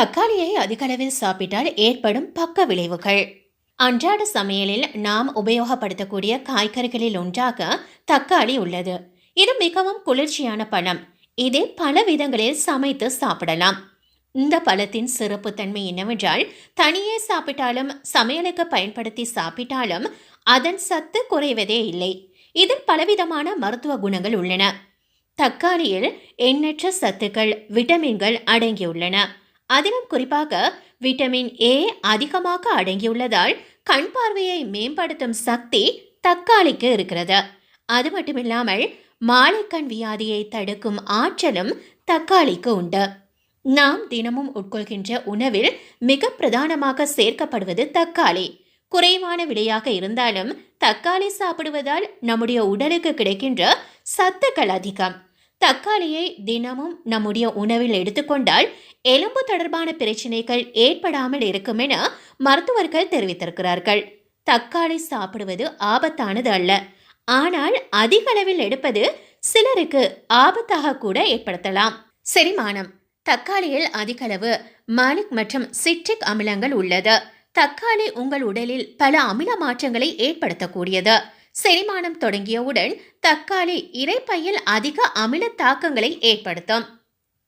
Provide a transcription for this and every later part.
தக்காளியை அதிகளவில் சாப்பிட்டால் ஏற்படும் பக்க விளைவுகள். அன்றாட சமையலில் நாம் உபயோகப்படுத்தக்கூடிய காய்கறிகளில் ஒன்றாக தக்காளி உள்ளது. இது மிகவும் குளிர்ச்சியான பழம். இதை பல விதங்களில் சமைத்து சாப்பிடலாம். இந்த பழத்தின் சிறப்புத்தன்மை என்னவென்றால் தனியே சாப்பிட்டாலும் சமையலுக்கு பயன்படுத்தி சாப்பிட்டாலும் அதன் சத்து குறைவதே இல்லை. இதில் பலவிதமான மருத்துவ குணங்கள் உள்ளன. தக்காளியில் எண்ணற்ற சத்துக்கள் விட்டமின்கள் அடங்கியுள்ளன. அதிலும் குறிப்பாக விட்டமின் ஏ அதிகமாக அடங்கியுள்ளதால் கண் பார்வையை மேம்படுத்தும் சக்தி தக்காளிக்கு இருக்கிறது. அது மட்டுமில்லாமல் மாலைக்கண் வியாதியை தடுக்கும் ஆற்றலும் தக்காளிக்கு உண்டு. நாம் தினமும் உட்கொள்கின்ற உணவில் மிக பிரதானமாக சேர்க்கப்படுவது தக்காளி. குறைவான விலையாக இருந்தாலும் தக்காளி சாப்பிடுவதால் நம்முடைய உடலுக்கு கிடைக்கின்ற சத்துக்கள் அதிகம். தக்காளியை தினமும் நம்முடைய உணவில் எடுத்துக்கொண்டால் எலும்பு தொடர்பான பிரச்சனைகள் ஏற்படாமல் இருக்கும் என மருத்துவர்கள் தெரிவித்திருக்கிறார்கள். தக்காளி சாப்பிடுவது ஆபத்தானது அல்ல. ஆனால் அதிக அளவில் எடுப்பது சிலருக்கு ஆபத்தாக கூட ஏற்படுத்தலாம். செரிமானம் தக்காளியில் அதிக அளவு மாலிக் மற்றும் சிட்ரிக் அமிலங்கள் உள்ளது. தக்காளி உங்கள் உடலில் பல அமில மாற்றங்களை ஏற்படுத்தக்கூடியது. செரிமானம் தொடங்கியவுடன் தக்காளி இறைப்பையில் அதிக அமில தாக்கங்களை ஏற்படுத்தும்.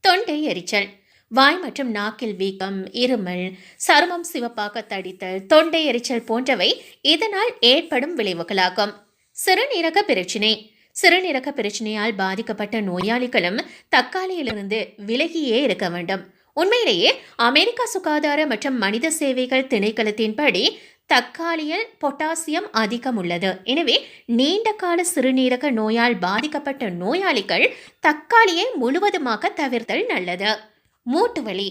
தொண்டை எரிச்சல் வாய் மற்றும் நாக்கில் வீக்கம் இருமல் சருமம் சிவப்பாக தடித்தல் தொண்டை எரிச்சல் போன்றவை இதனால் ஏற்படும் விளைவுகளாகும். சிறுநீரக பிரச்சினை சிறுநீரக பிரச்சனையால் பாதிக்கப்பட்ட நோயாளிகளும் தக்காளியிலிருந்து விலகியே இருக்க வேண்டும். உண்மையிலேயே அமெரிக்க சுகாதார மற்றும் மனித சேவைகள் திணைக்களத்தின்படி தக்காளியில் பொட்டாசியம் அதிகம் உள்ளது. எனவே நீண்ட கால சிறுநீரக நோயால் பாதிக்கப்பட்ட நோயாளிகள் தக்காளியை முழுவதுமாக தவிர்த்தல் நல்லது. மூட்டு வலி.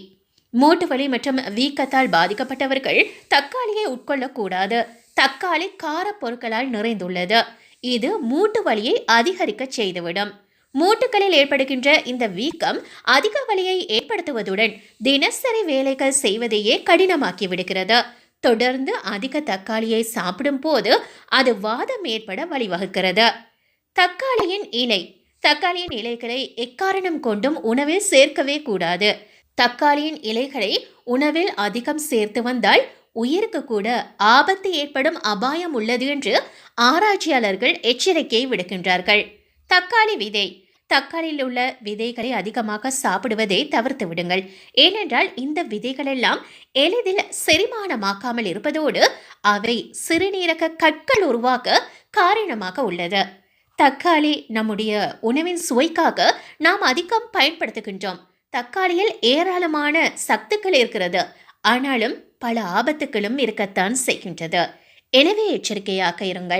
மூட்டு வலி மற்றும் வீக்கத்தால் பாதிக்கப்பட்டவர்கள் தக்காளியை உட்கொள்ளக்கூடாது. தக்காளி காரப்பொருட்களால் நிறைந்துள்ளது. இது மூட்டு வலியை அதிகரிக்க செய்துவிடும். மூட்டுகளில் ஏற்படுகின்ற இந்த வீக்கம் அதிக வலியை ஏற்படுத்துவதுடன் தினசரி வேலைகள் செய்வதையே கடினமாக்கி விடுகிறது. தொடர்ந்து அதிக தக்காளியை சாப்பிடும் போது அது வாதம் ஏற்பட வழிவகுக்கிறது. தக்காளியின் இலை. தக்காளியின் இலைகளை எக்காரணம் கொண்டும் உணவில் சேர்க்கவே கூடாது. தக்காளியின் இலைகளை உணவில் அதிகம் சேர்த்து வந்தால் உயிருக்கு கூட ஆபத்து ஏற்படும் அபாயம் உள்ளது என்று ஆராய்ச்சியாளர்கள் எச்சரிக்கை விடுக்கின்றார்கள். தக்காளி விதை. தக்காளியில் உள்ள விதைகளை அதிகமாக சாப்பிடுவதை தவிர்த்து விடுங்கள். ஏனென்றால் இந்த விதைகளெல்லாம் எளிதில் செரிமானமாக்காமல் இருப்பதோடு அவை சிறுநீரக கற்கள் உருவாக்க காரணமாக உள்ளது. தக்காளி நம்முடைய உணவின் சுவைக்காக நாம் அதிகம் பயன்படுத்துகின்றோம். தக்காளியில் ஏராளமான சத்துக்கள் இருக்கிறது. ஆனாலும் பல ஆபத்துகளும் இருக்கத்தான் செய்கின்றது. எனவே எச்சரிக்கையாக இருங்கள்.